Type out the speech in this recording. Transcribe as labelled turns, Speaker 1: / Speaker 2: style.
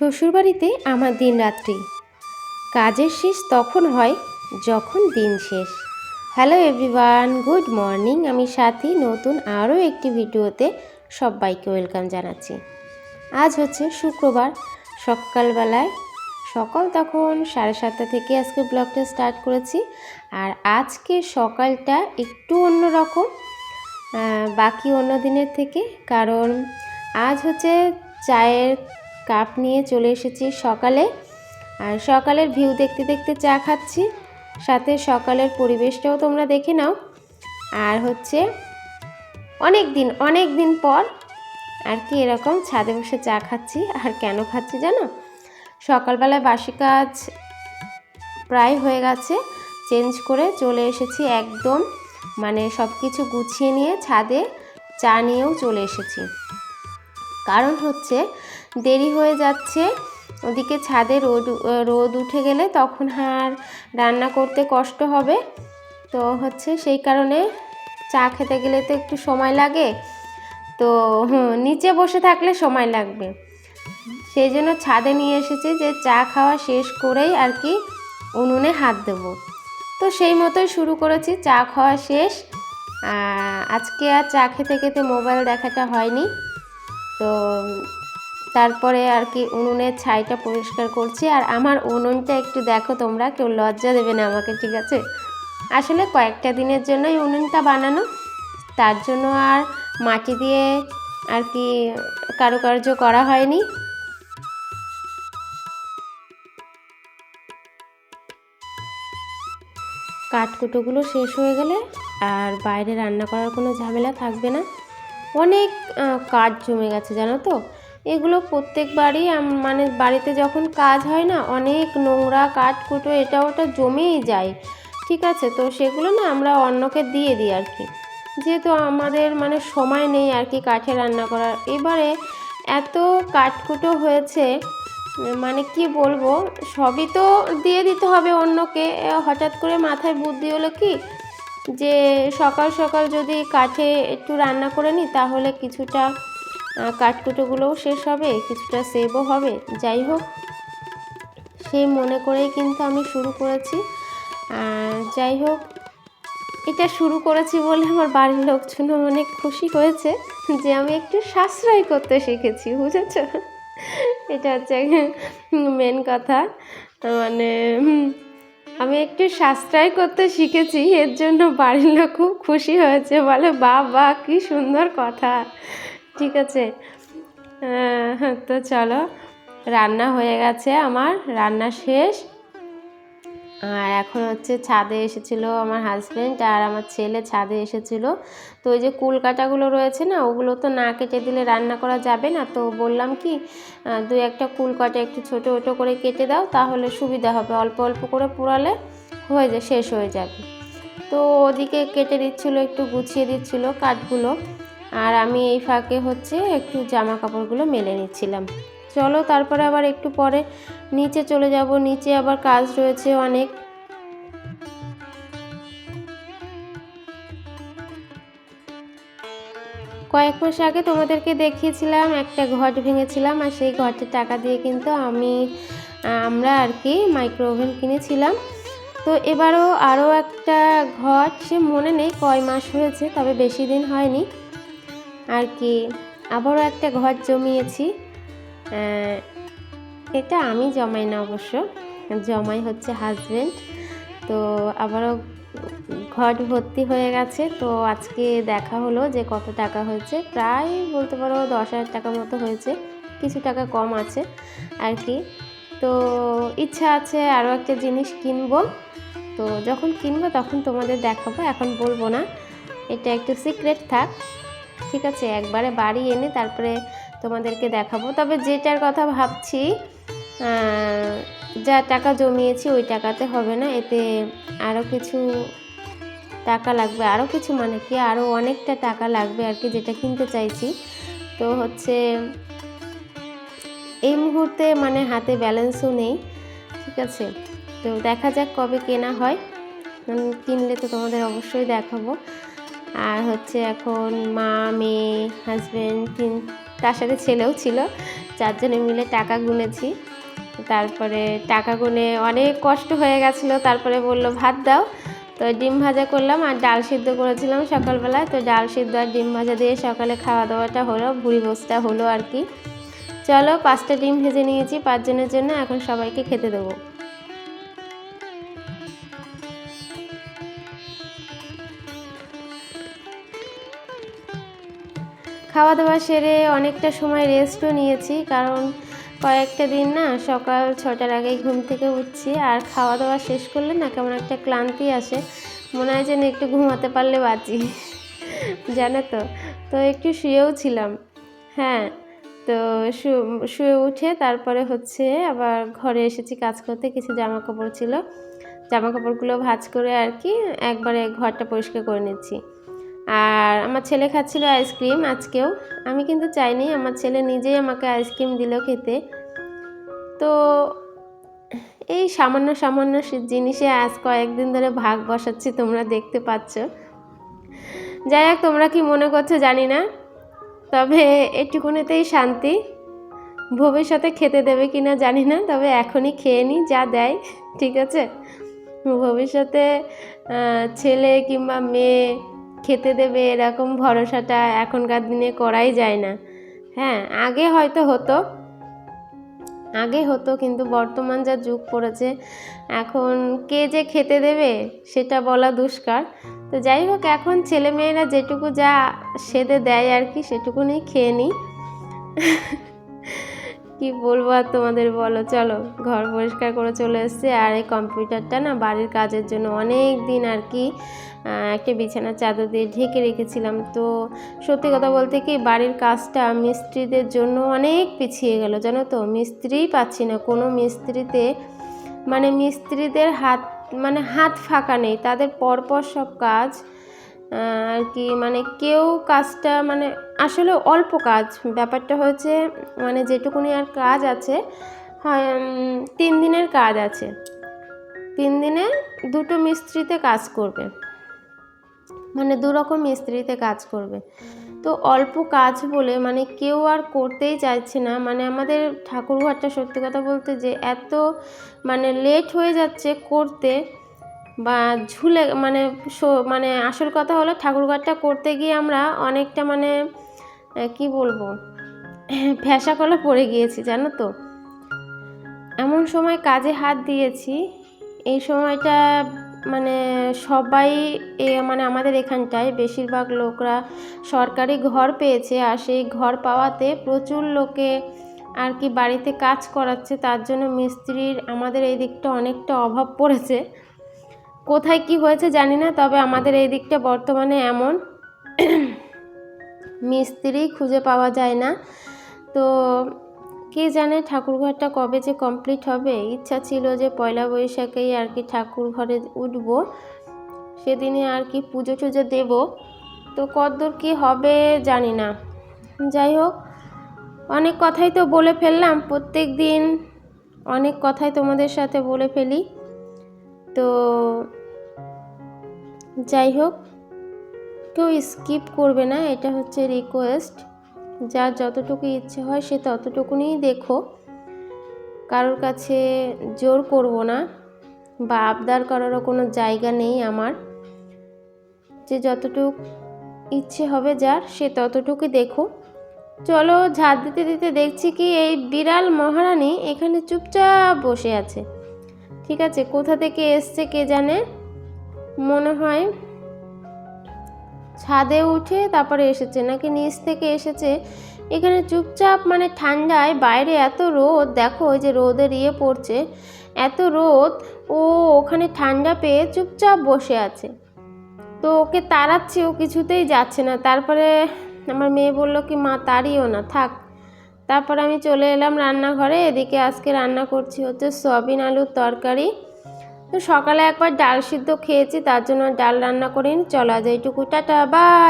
Speaker 1: শ্বশুরবাড়িতে আমার দিন রাত্রি। কাজের শেষ তখন হয় যখন দিন শেষ। হ্যালো এভরিওয়ান গুড মর্নিং আমি সাথী, নতুন আরও একটি ভিডিওতে সবাইকে ওয়েলকাম জানাচ্ছি। আজ হচ্ছে শুক্রবার, সকালবেলায়, সকাল তখন সাড়ে সাতটা থেকে আজকে ব্লগটা স্টার্ট করেছি। আর আজকে সকালটা একটু অন্যরকম বাকি অন্য দিনের থেকে, কারণ আজ হচ্ছে চায়ের কাপ নিয়ে চলে এসেছি সকালে। আর সকালের ভিউ দেখতে দেখতে চা খাচ্ছি। সাথে সকালের পরিবেশটাও তোমরা দেখে নাও। আর হচ্ছে অনেক দিন অনেক দিন পর আর কি এরকম ছাদে বসে চা খাচ্ছি। আর কেন খাচ্ছি জানো? সকালবেলায় বাসি কাজ প্রায় হয়ে গেছে। চেঞ্জ করে চলে এসেছি একদম মানে সব কিছু গুছিয়ে নিয়ে ছাদে চা নিয়েও চলে এসেছি। কারণ হচ্ছে দেরি হয়ে যাচ্ছে। ওদিকে ছাদে রোদ রোদ উঠে গেলে তখন আর রান্না করতে কষ্ট হবে। তো হচ্ছে সেই কারণে চা খেতে গেলে তো একটু সময় লাগে। তো নিচে বসে থাকলে সময় লাগবে। সেই জন্য ছাদে নিয়ে এসেছি যে চা খাওয়া শেষ করেই আর কি উনুনে হাত দেবো। তো সেই মতোই শুরু করেছি, চা খাওয়া শেষ। আজকে আর চা খেতে খেতে মোবাইল দেখাটা হয়নি। তো তারপরে আর কি উনুনের ছাইটা পরিষ্কার করছি। আর আমার উনুনটা একটু দেখো তোমরা, কেউ লজ্জা দেবে না আমাকে, ঠিক আছে? আসলে কয়েকটা দিনের জন্যই উনুনটা বানানো। তার জন্য আর মাটি দিয়ে আর কি কারুকার্য করা হয়নি। কাঠকুটোগুলো শেষ হয়ে গেলে আর বাইরে রান্না করার কোনো ঝামেলা থাকবে না। অনেক কাজ জমে গেছে, জানো তো? এগুলো প্রত্যেকবারই মানে বাড়িতে যখন কাজ হয় না, অনেক নোংরা, কাঠকুটো, এটা ওটা জমেই যায়। ঠিক আছে? তো সেগুলো না আমরা অন্যকে দিয়ে দিই আর কি। যেহেতু আমাদের মানে সময় নেই আর কি কাঠে রান্না করার, এবারে এত কাঠকুটো হয়েছে মানে কি বলব, সবই তো দিয়ে দিতে হবে অন্যকে হঠাৎ করে মাথায় বুদ্ধি হলো কি, যে সকাল সকাল যদি কাঠে একটু রান্না করে নিই তাহলে কিছুটা কাঠকুটোগুলোও শেষ হবে, কিছুটা সেভও হবে। যাই হোক, সেই মনে করেই কিন্তু আমি শুরু করেছি। আর যাই হোক, এটা শুরু করেছি বলে আমার বাড়ির লোকজনও অনেক খুশি হয়েছে যে আমি একটু সাশ্রয় করতে শিখেছি, বুঝেছ? এটা হচ্ছে মেন কথা। মানে আমি একটু সাশ্রয় করতে শিখেছি, এর জন্য বাড়ির লোক খুব খুশি হয়েছে বলে বা বা কি সুন্দর কথা। ঠিক আছে। তো চলো, রান্না হয়ে গেছে আমার, রান্না শেষ। আর এখন হচ্ছে ছাদে এসেছিল আমার হাজব্যান্ড আর আমার ছেলে ছাদে এসেছিল। তো ওই যে কুল কাটাগুলো রয়েছে না, ওগুলো তো না কেটে দিলে রান্না করা যাবে না। তো বললাম কি দু একটা কুল কাটা একটু ছোটো ওটো করে কেটে দাও, তাহলে সুবিধা হবে। অল্প অল্প করে পোড়ালে হয়ে যায়, শেষ হয়ে যাবে। তো ওদিকে কেটে দিচ্ছিল, একটু গুছিয়ে দিচ্ছিল কাঠগুলো। আর আমি এই ফাঁকে হচ্ছে একটু জামা কাপড়গুলো মেলে নিচ্ছিলাম। চলো তারপরে আবার একটু পরে নিচে চলে যাব। নিচে আবার কাজ রয়েছে অনেক। কয়েক মাস আগে তোমাদেরকে দেখিয়েছিলাম, একটা ঘট ভেঙেছিলাম আর সেই ঘটের টাকা দিয়ে কিন্তু আমি আমরা আর কি মাইক্রো ওভেন কিনেছিলাম। তো এবারও আরও একটা ঘট, সে মনে নেই কয় মাস হয়েছে, তবে বেশি দিন হয়নি। আর কি, আবারও একটা ঘর জমিয়েছি। এটা আমি জমাই না অবশ্য, জমাই হচ্ছে হাজব্যান্ড তো আবারও ঘর ভর্তি হয়ে গেছে, তো আজকে দেখা হলো যে কত টাকা হয়েছে। প্রায় বলতে পারো দশ হাজার টাকা মতো হয়েছে, কিছু টাকা কম আছে আর কি। তো ইচ্ছা আছে আরও একটা জিনিস কিনবো। তো যখন কিনবো তখন তোমাদের দেখাবো, এখন বলব না। এটা একটু সিক্রেট থাক। ঠিক আছে, একবারে বাড়ি এনে তারপরে তোমাদেরকে দেখাবো। তবে যেটার কথা ভাবছি যা টাকা জমিয়েছি ওই টাকাতে হবে না, এতে আরও কিছু টাকা লাগবে। আরও কিছু মানে কি? আরও অনেকটা টাকা লাগবে আর কি, যেটা কিনতে চাইছি। তো হচ্ছে, এই মুহূর্তে মানে হাতে ব্যালেন্সও নেই, ঠিক আছে? তো দেখা যাক কবে কেনা হয়। কিনলে তো তোমাদের অবশ্যই দেখাবো। আর হচ্ছে এখন মা, মেয়ে হাজব্যান্ড তিন, তার সাথে ছেলেও ছিল। চারজনে মিলে টাকা গুনেছি। তারপরে টাকা গুনে অনেক কষ্ট হয়ে গেছিল। তারপরে বলল, ভাত দাও। তো ডিম ভাজা করলাম আর ডাল সিদ্ধ করেছিলাম সকালবেলায়। তো ডাল সিদ্ধ আর ডিম ভাজা দিয়ে সকালে খাওয়া দাওয়াটা হলো, ভুড়ি বসটা হলো আর কি। চলো পাঁচটা ডিম ভেজে নিয়েছি, পাঁচজনের জন্য এখন সবাইকে খেতে দেবো। খাওয়া দাওয়া সেরে অনেকটা সময় রেস্টও নিয়েছি, কারণ কয়েকটা দিন না সকাল ছটার আগেই ঘুম থেকে উঠছি, আর খাওয়া দাওয়া শেষ করলে না কেমন একটা ক্লান্তি আসে, মনে হয় যেন একটু ঘুমাতে পারলে বাঁচি, জানো তো? তো একটু শুয়েও ছিলাম হ্যাঁ তো শুয়ে উঠে তারপরে হচ্ছে আবার ঘরে এসেছি, কাজ করতে কিছু জামা কাপড় ছিল জামা কাপড়গুলো ভাঁজ করে আর কি একবারে ঘরটা পরিষ্কার করে নিচ্ছি। আর আমার ছেলে খাচ্ছিল আইসক্রিম আজকেও। আমি কিন্তু চাইনি, আমার ছেলে নিজেই আমাকে আইসক্রিম দিল খেতে। তো এই সামান্য সামান্য জিনিসে আজ কয়েকদিন ধরে ভাগ বসাচ্ছি, তোমরা দেখতে পাচ্ছ। যাই হোক, তোমরা কি মনে করছ জানি না। তবে এটুকুনিতেই শান্তি। ভবিষ্যতে খেতে দেবে কি না জানি না, তবে এখনই খেয়ে নিই যা দেয়, ঠিক আছে? ভবিষ্যতে ছেলে কিংবা মেয়ে খেতে দেবে এরকম ভরসাটা এখনকার দিনে করাই যায় না। হ্যাঁ আগে হয়তো হতো। আগে হতো, কিন্তু বর্তমান যা যুগ পড়েছে, এখন কে যে খেতে দেবে সেটা বলা দুষ্কার। তো যাই হোক, এখন ছেলে মেয়েরা যেটুকু যা সেদে দেয় আর কি সেটুকুনি খেয়ে নিই। কি বলব আর তোমাদের বলো? চলো, ঘর পরিষ্কার করে চলে এসছে। আর এই কম্পিউটারটা না বাড়ির কাজের জন্য অনেক দিন আর কি একটা বিছানার চাদর দিয়ে ঢেকে রেখেছিলাম। তো সত্যি কথা বলতে কি, বাড়ির কাজটা মিস্ত্রিদের জন্য অনেক পিছিয়ে গেল, জানো তো? মিস্ত্রিই পাচ্ছি না। কোনো মিস্ত্রিতে মানে মিস্ত্রিদের হাত মানে হাত ফাঁকা নেই। তাদের পরপর সব কাজ আর কি মানে কেউ কাজটা মানে আসলে অল্প কাজ। ব্যাপারটা হচ্ছে মানে যেটুকুনি আর কাজ আছে, হয় তিন দিনের কাজ আছে। তিন দিনে দুটো মিস্ত্রিতে কাজ করবে। মানে দু রকম মিস্ত্রিতে কাজ করবে। তো অল্প কাজ বলে মানে কেউ আর করতেই চাইছে না। মানে আমাদের ঠাকুরঘরটা সত্যি কথা বলতে যে এত মানে লেট হয়ে যাচ্ছে করতে। বা ঝুলে মানে মানে আসল কথা হলো ঠাকুরঘরটা করতে গিয়ে আমরা অনেকটা মানে কি বলব ফ্যাসা কলা পড়ে গিয়েছি, জানো তো। এমন সময় কাজে হাত দিয়েছি, এই সময়টা মানে সবাই এ মানে আমাদের এখানটায় বেশিরভাগ লোকরা সরকারি ঘর পেয়েছে, আর সেই ঘর পাওয়াতে প্রচুর লোকে আর কি বাড়িতে কাজ করাচ্ছে, তার জন্য মিস্ত্রির আমাদের এই দিকটা অনেকটা অভাব পড়েছে। কোথায় কি হয়েছে জানি না, তবে আমাদের এই দিকটা বর্তমানে এমন মিস্ত্রি খুঁজে পাওয়া যায় না। তো কে জানে ঠাকুরঘরটা কবে যে কমপ্লিট হবে? ইচ্ছা ছিল যে পয়লা বৈশাখেই আর কি ঠাকুর ঘরে উঠবো। সেদিনে আর কি পুজো টুজো দেব। তো কতদূর কী হবে জানি না। যাই হোক, অনেক কথাই তো বলে ফেললাম। প্রত্যেক দিন অনেক কথাই তোমাদের সাথে বলে ফেলি। তো যাই হোক, কেউ স্কিপ করবে না, এটা হচ্ছে রিকোয়েস্ট যার যতটুকু ইচ্ছে হয় সে ততটুকুনিই দেখো। কারোর কাছে জোর করব না বা আবদার করারও কোনো জায়গা নেই আমার। যে যতটুক ইচ্ছে হবে যার, সে ততটুকু দেখো। চলো ঝাড় দিতে দিতে দেখছি কি এই বিড়াল মহারানী এখানে চুপচাপ বসে আছে। ঠিক আছে, কোথা থেকে এসছে কে জানে? মনে হয় ছাদে উঠে তারপরে এসেছে, নাকি নিচ থেকে এসেছে? এখানে চুপচাপ মানে ঠান্ডায় বাইরে এত রোদ, দেখো ওই যে রোদের ইয়ে পড়ছে, এত রোদ, ও ওখানে ঠান্ডা পেয়ে চুপচাপ বসে আছে। তো ওকে তাড়াচ্ছে, ও কিছুতেই যাচ্ছে না। তারপরে আমার মেয়ে বলল কি, মা, তাড়িও না, থাক। তারপরে আমি চলে এলাম রান্নাঘরে, এদিকে আজকে রান্না করছি হচ্ছে সয়াবিন আলুর তরকারি। তো সকালে একবার ডাল সিদ্ধ খেয়েছি, তার জন্য ডাল রান্না করিনি চলা যায় এইটুকু টাটা বাই